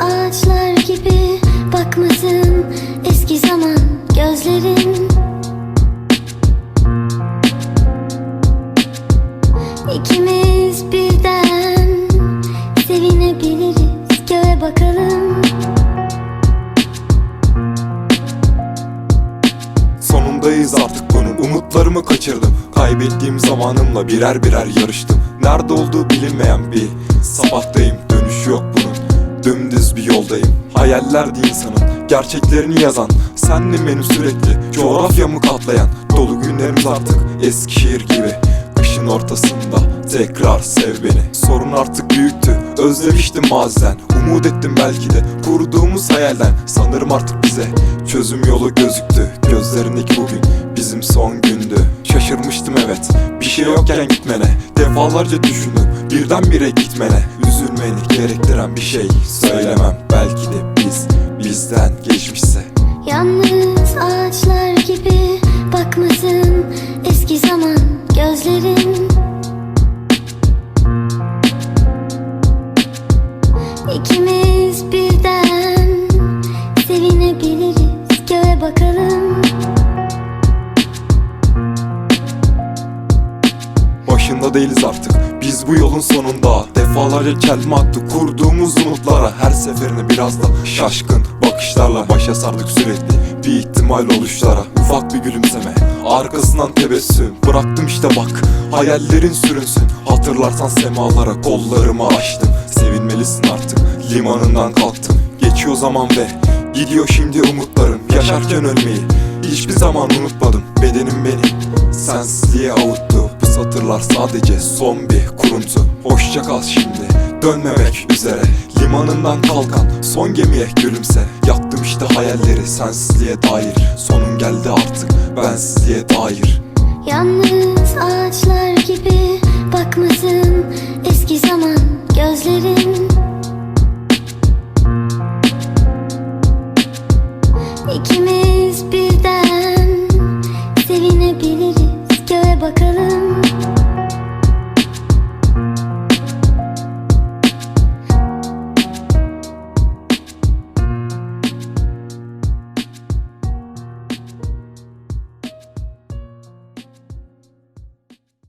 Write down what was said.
ağaçlar gibi bakmasın eski zaman gözlerin. İkimiz birden sevinebiliriz göğe bakalım. Sonundayız artık bunun umutlarımı kaçırdım. Kaybettiğim zamanımla birer birer yarıştım. Nerede olduğu bilinmeyen bir sabahtayım. Dümdüz bir yoldayım. Hayallerdi insanın Gerçeklerini yazan Sendim benim sürekli Coğrafyamı katlayan. Dolu günlerimiz artık Eskişehir gibi. Kışın ortasında tekrar sev beni. Sorun artık büyüktü Özlemiştim maziden Umut ettim belki de Kurduğumuz hayalden. Sanırım artık bize Çözüm yolu gözüktü. Gözlerindeki bugün Bizim son gündü. Şaşırmıştım evet. Bir şey yokken gitmene Defalarca düşündüm Birdenbire gitmene Üzülmeni gerektiren bir şey Söylemem. Belki de biz Bizden geçmişse. Yalnız ağaçlar gibi bakmasın eski zaman gözlerin. İkimiz birden sevinebiliriz göğe bakalım. Başında değiliz artık Biz bu yolun sonunda Defalarca kelme attık kurduğumuz umutlara Her seferinde biraz da şaşkın bakışlarla Başa sardık sürekli bir ihtimal oluşlara. Ufak bir gülümseme arkasından tebessüm. Bıraktım işte bak hayallerin sürünsün. Hatırlarsan semalara kollarımı açtım. Sevinmelisin artık limanından kalktım. Geçiyor zaman ve gidiyor şimdi umutlarım. Yaşarken ölmeyi hiçbir zaman unutmadım. Bedenim beni sensizliğe avuttu Bunlarlar sadece zombi kuruntu. Hoşça kal şimdi dönmemek üzere. Limanından kalkan son gemiye gülümse. Yaptım işte hayalleri sensizliğe dair. Sonun geldi artık bensizliğe dair. Yalnız ağaçlar gibi bakmasın eski zaman gözlerin. İkimiz birden sevinebiliriz. Göğe bakalım.